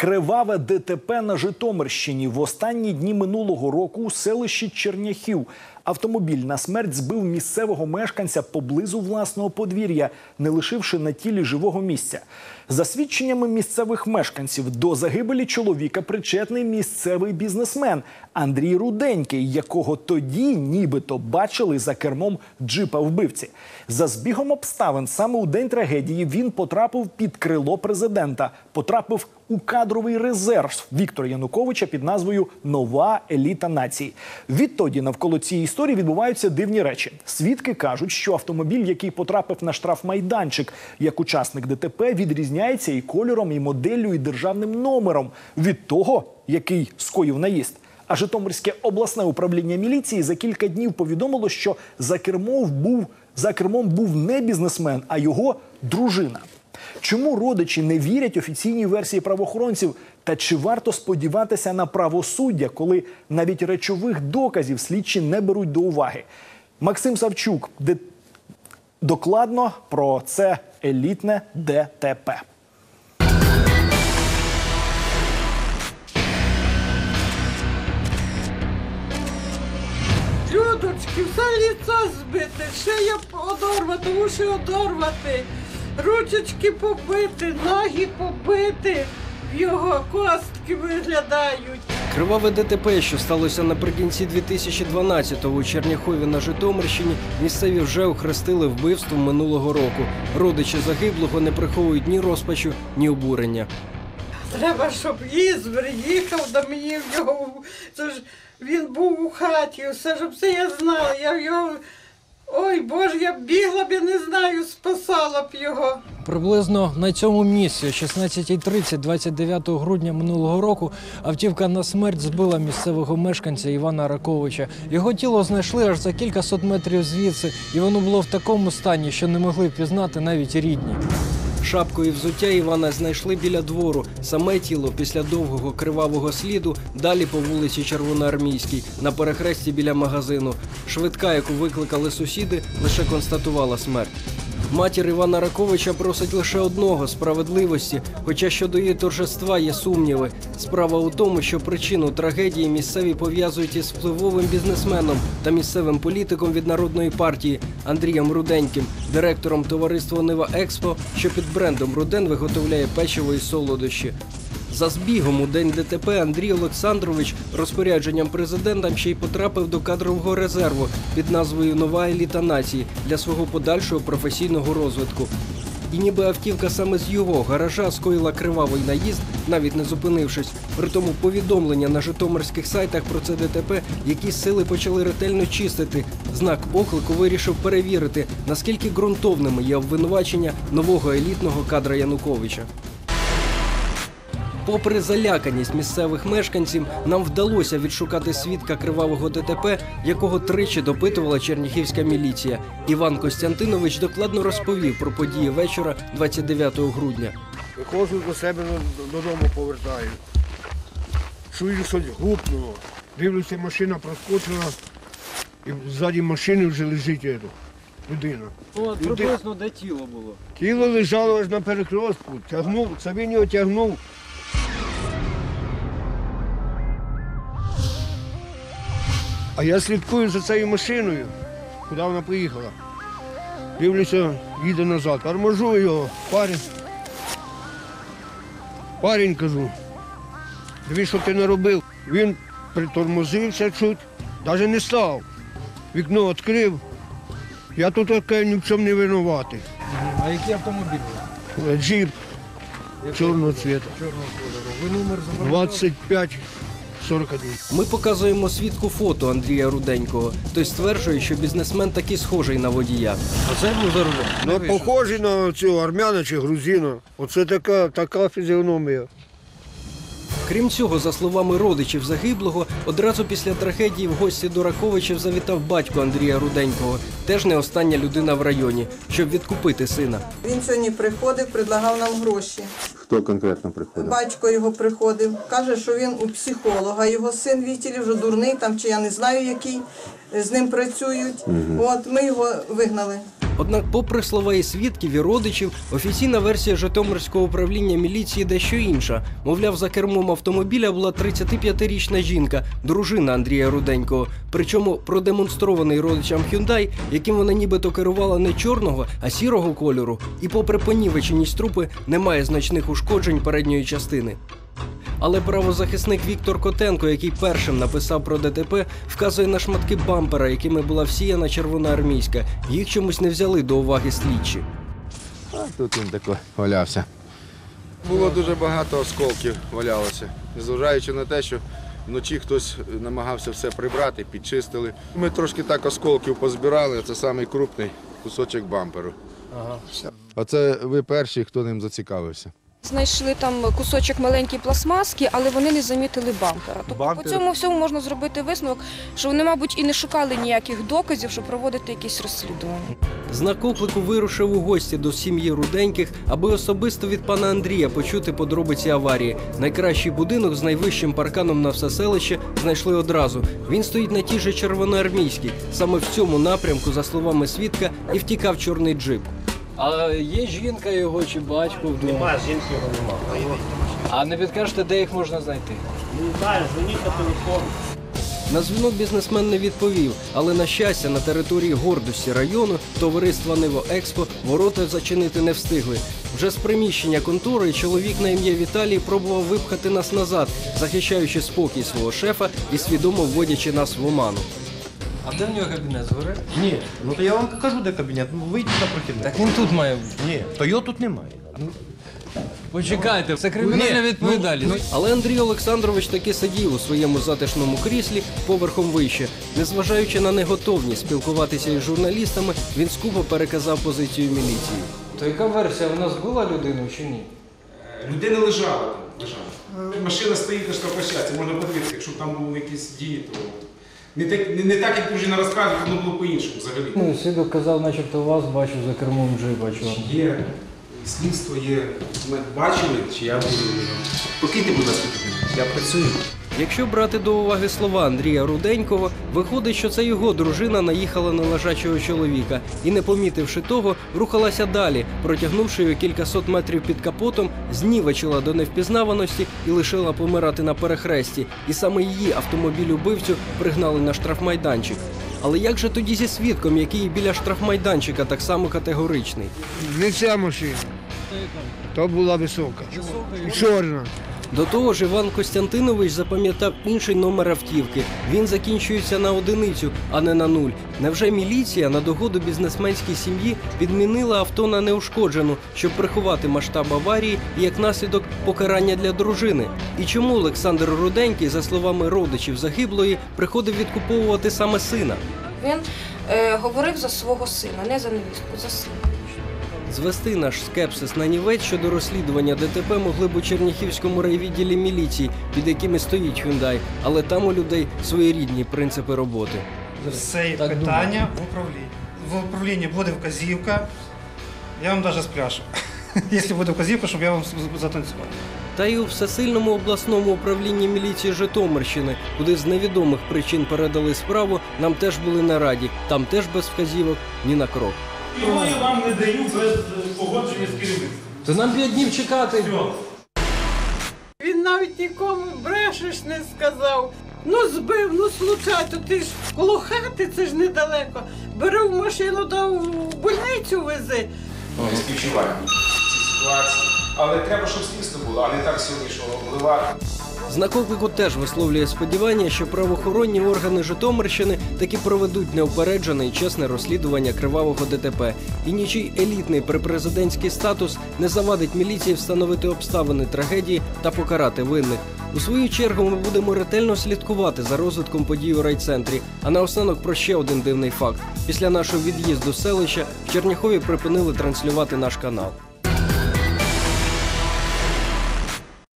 Криваве ДТП на Житомирщині в останні дні минулого року у селищі Черняхів. Автомобіль на смерть збив місцевого мешканця поблизу власного подвір'я, не лишивши на тілі живого місця. За свідченнями місцевих мешканців, до загибелі чоловіка причетний місцевий бізнесмен Андрій Руденький, якого тоді нібито бачили за кермом джипа вбивці. За збігом обставин саме у день трагедії він потрапив під крило президента, потрапив у кадровий резерв Віктора Януковича під назвою Нова еліта нації. Відтоді навколо цієї історії відбуваються дивні речі. Свідки кажуть, що автомобіль, який потрапив на штрафмайданчик як учасник ДТП, відрізняється і кольором, і моделлю, і державним номером від того, який скоїв наїзд. А Житомирське обласне управління міліції за кілька днів повідомило, що за кермом був за кермом був не бізнесмен, а його дружина. Чому родичі не вірять офіційній версії правоохоронців? Та чи варто сподіватися на правосуддя, коли навіть речових доказів слідчі не беруть до уваги? Максим Савчук де... докладно про це елітне ДТП. Людочки, все ліцо збите, шия одорвати, уші одорвати, ручечки побити, ноги побити, його костки виглядають. Криваве ДТП, що сталося наприкінці 2012-го у Черняхові на Житомирщині, місцеві вже охрестили вбивством минулого року. Родичі загиблого не приховують ні розпачу, ні обурення. Треба, щоб Ізбер їхав до мені в його. Це ж він був у хаті, все щоб все я знала. Я його. Ой Боже, я б бігла б, я не знаю, спасала б його. Приблизно на цьому місці, о 16.30, 29 грудня минулого року, автівка на смерть збила місцевого мешканця Івана Раковича. Його тіло знайшли аж за кілька сот метрів звідси, і воно було в такому стані, що не могли впізнати навіть рідні. Шапку і взуття Івана знайшли біля двору. Саме тіло після довгого кривавого сліду далі по вулиці Червоноармійській на перехресті біля магазину. Швидка, яку викликали сусіди, лише констатувала смерть. Матір Івана Раковича просить лише одного справедливості, хоча щодо її торжества є сумніви. Справа у тому, що причину трагедії місцеві пов'язують із впливовим бізнесменом та місцевим політиком від народної партії Андрієм Руденьким, директором товариства Нива Експо, що під брендом Руден виготовляє печиво і солодощі. За збігом у день ДТП Андрій Олександрович розпорядженням президента ще й потрапив до кадрового резерву під назвою Нова еліта нації для свого подальшого професійного розвитку. І ніби автівка саме з його гаража скоїла кривавий наїзд, навіть не зупинившись. Притому повідомлення на житомирських сайтах про це ДТП якісь сили почали ретельно чистити. Знак оклику вирішив перевірити, наскільки ґрунтовними є обвинувачення нового елітного кадра Януковича. Попри заляканість місцевих мешканців, нам вдалося відшукати свідка кривавого ДТП, якого тричі допитувала черніхівська міліція. Іван Костянтинович докладно розповів про події вечора 29 грудня. Виходжу до себе додому повертаю. Чую, щось гупнуло. Дивлюся, машина проскочила, і ззаді машини вже лежить людина. Приблизно де тіло було. Тіло лежало аж на перекрестку, тягнув, це він його тягнув. А я слідкую за цією машиною, куди вона поїхала. Дивлюся, їде назад. Торможу його, парень. Парень кажу, дивись, що ти не робив. Він притормозився чуть, навіть не став. Вікно відкрив. Я тут таке ні в чому не винуватий. А який автомобіль? Джип чорного цвіту. Чорного кольору. Ви номер 25 41. Ми показуємо свідку фото Андрія Руденького. Той стверджує, що бізнесмен такий схожий на водія. А це був за рулем? Не похожий на цього армяна чи грузина. Оце така, така фізіономія. Крім цього, за словами родичів загиблого, одразу після трагедії в гості до Раковичів завітав батько Андрія Руденького, теж не остання людина в районі, щоб відкупити сина. Він сьогодні приходив, предлагав нам гроші. Хто конкретно приходив? Батько його приходив, каже, що він у психолога. Його син Вітілі вже дурний, там чи я не знаю який, з ним працюють. От ми його вигнали. Однак, попри слова і свідків і родичів, офіційна версія Житомирського управління міліції дещо інша. Мовляв, за кермом автомобіля була 35-річна жінка, дружина Андрія Руденького. Причому продемонстрований родичам Hyundai, яким вона нібито керувала не чорного, а сірого кольору. І попри понівеченість трупи, немає значних ушкоджень передньої частини. Але правозахисник Віктор Котенко, який першим написав про ДТП, вказує на шматки бампера, якими була всіяна червоноармійська. Їх чомусь не взяли до уваги слідчі. А тут він тако валявся. Було дуже багато осколків валялося, незважаючи на те, що вночі хтось намагався все прибрати, підчистили. Ми трошки так осколків позбирали, це самий крупний кусочок бамперу. Ага. Оце ви перші, хто ним зацікавився. Знайшли там кусочок маленької пластмаски, але вони не замітили бампера. Тобто по цьому всьому можна зробити висновок, що вони, мабуть, і не шукали ніяких доказів, щоб проводити якісь розслідування. Знак оклику вирушив у гості до сім'ї руденьких, аби особисто від пана Андрія почути подробиці аварії. Найкращий будинок з найвищим парканом на все селище знайшли одразу. Він стоїть на тій же червоноармійській. Саме в цьому напрямку, за словами свідка, і втікав чорний джип. А є жінка його чи батько вдома? Немає, жінки його немає. А не підкажете, де їх можна знайти? На дзвінок бізнесмен не відповів, але на щастя, на території гордості району товариства Ниво Експо ворота зачинити не встигли. Вже з приміщення контори чоловік на ім'я Віталій пробував випхати нас назад, захищаючи спокій свого шефа і свідомо вводячи нас в оману. А де в нього кабінет згори? Ні, ну то я вам покажу, де кабінет. Ну вийдіть на прохідник. Так він тут має бути. Ні, то його тут немає. Почекайте, це кримінальна відповідальність. Але Андрій Олександрович таки сидів у своєму затишному кріслі поверхом вище. Незважаючи на неготовність спілкуватися із журналістами, він скупо переказав позицію міліції. То яка версія? Вона збила людину чи ні? Людина лежала там, лежала. Машина стоїть на штрафплощадці, можна подивитися, якщо там були якісь дії, то не так, не, не так як дружина розказує, воно було по-іншому взагалі. Ну, свідок казав, начебто вас бачив за кермом джипа чорного. Є слідство, є. Ми бачили, чи я буду. Покиньте, будь ласка. Я працюю. Якщо брати до уваги слова Андрія Руденького, виходить, що це його дружина наїхала на лежачого чоловіка і, не помітивши того, рухалася далі, протягнувши його кількасот метрів під капотом, знівечила до невпізнаваності і лишила помирати на перехресті. І саме її автомобіль убивцю пригнали на штрафмайданчик. Але як же тоді зі свідком, який біля штрафмайданчика так само категоричний? Не ця машина. То була висока. Чорна. До того ж, Іван Костянтинович запам'ятав інший номер автівки. Він закінчується на одиницю, а не на нуль. Невже міліція на догоду бізнесменській сім'ї підмінила авто на неушкоджену, щоб приховати масштаб аварії і як наслідок покарання для дружини? І чому Олександр Руденький, за словами родичів загиблої, приходив відкуповувати саме сина? Він е, говорив за свого сина, не за невістку, за сина. Звести наш скепсис на нівець щодо розслідування ДТП могли б у Черніхівському райвідділі міліції, під якими стоїть Hyundai, але там у людей свої рідні принципи роботи. Це Так питання в управлінні. В управлінні буде вказівка. Я вам навіть спляшу. Якщо буде вказівка, щоб я вам затанцював. Та й у всесильному обласному управлінні міліції Житомирщини, куди з невідомих причин передали справу, нам теж були на раді. Там теж без вказівок ні на крок. Його я вам не даю без погодження з керівництвом. То нам п'ять днів чекати. Він навіть нікому брешеш не сказав. Ну збив, ну случайно, ти ж коло хати, це ж недалеко. Бери в машину та в больницю вези. Ми співчуваємо в цій ситуації. Але треба, щоб слідство було, а не так сьогодні, що обливати. Знак оклику теж висловлює сподівання, що правоохоронні органи Житомирщини таки проведуть неупереджене і чесне розслідування кривавого ДТП. І нічий елітний припрезидентський статус не завадить міліції встановити обставини трагедії та покарати винних. У свою чергу ми будемо ретельно слідкувати за розвитком подій у райцентрі. А наостанок про ще один дивний факт: після нашого від'їзду селища в Черняхові припинили транслювати наш канал.